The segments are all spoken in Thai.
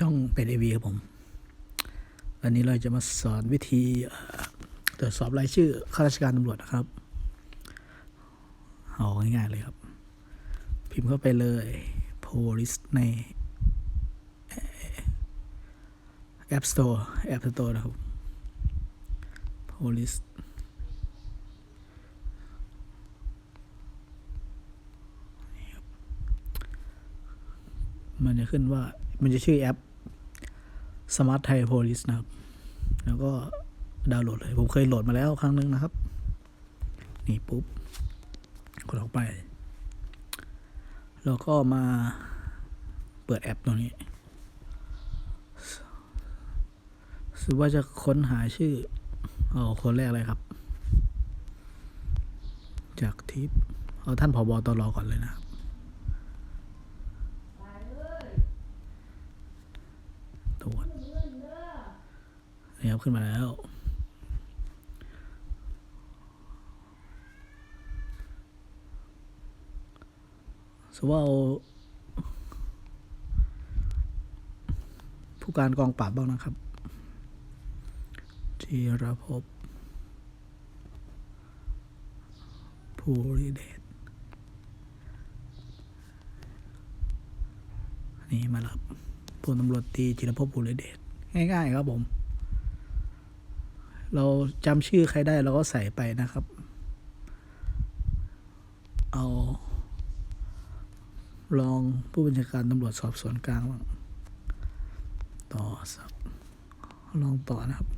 ช่องเป็นเอวีครับผม วันนี้เราจะมาสอนวิธีตรวจสอบรายชื่อข้าราชการตำรวจนะครับ เอาง่ายๆเลยครับ พิมพ์เข้าไปเลย police ใน App Store App Store นะครับ police มันจะขึ้นว่ามันจะชื่อแอป Smart Thai Police นะครับ แล้วก็ดาวน์โหลดเลย ผมเคยโหลดมาแล้วครั้งหนึงนะครับ นี่ปุ๊บกดออกไป แล้วก็มาเปิดแอปตัวนี้สมมติว่าจะค้นหาชื่อ เอาคนแรกเลยครับ จากทิป เอาท่านผอบอตรก่อนเลยนะครับ ตรวจ นี่ครับขึ้นมาแล้วสมมติว่าเอาผู้การกองปราบบ้างนะครับจีรภพภูริเดชนี่มาแล้วพลตำรวจตีจิรภพภูริเดชง่ายๆครับผม เราจำชื่อใครได้เราก็ใส่ไปนะครับ เอารองผู้บัญชาการตำรวจสอบสวนกลางต่อสักลองต่อนะครับ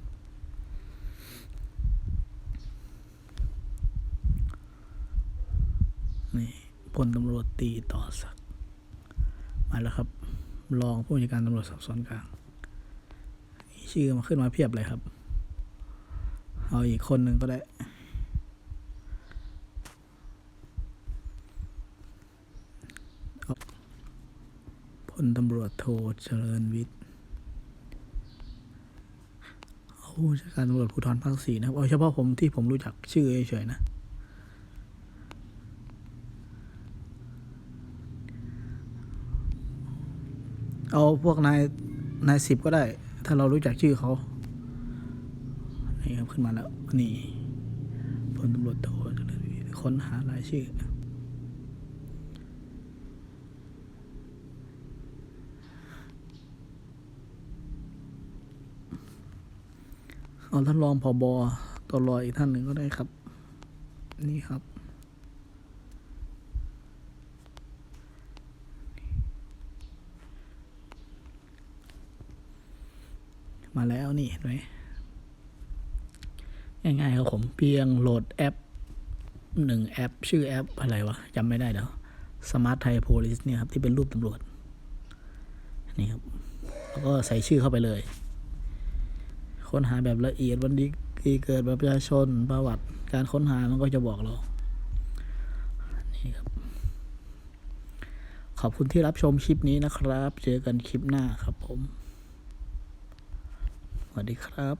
นี่พลตำรวจตีต่อสักมาแล้วครับ รองผู้บัญชาการตำรวจสอบสวนกลาง ชื่อมาขึ้นมาเพียบเลยครับ เอาอีกคนหนึ่งก็ได้ พลตำรวจโทเจริญวิทย์เอาผู้บัญชาการตำรวจภูธรภาคสี่นะครับเอาเฉพาะผมที่ผมรู้จักชื่อเฉยๆนะ เอาพวกนายนายสิบก็ได้ ถ้าเรารู้จักชื่อเขา นี่ครับขึ้นมาแล้ว นี่พลตำรวจโทรค้นหารายชื่อ เอาท่านรองผบอตัวรออีกท่านหนึ่งก็ได้ครับ นี่ครับมาแล้วนี่เห็นไหม ง่ายๆครับผมเพียงโหลดแอปหนึ่งแอป ชื่อแอปอะไรวะจำไม่ได้เดี๋ยว Smart Thai Police เนี่ยครับ ที่เป็นรูปตำรวจนี่ครับ แล้วก็ใส่ชื่อเข้าไปเลย ค้นหาแบบละเอียดวันดีที่เกิดแบบประชาชนประวัติการค้นหามันก็จะบอกเรานี่ครับ ขอบคุณที่รับชมคลิปนี้นะครับ เจอกันคลิปหน้าครับผม สวัสดีครับ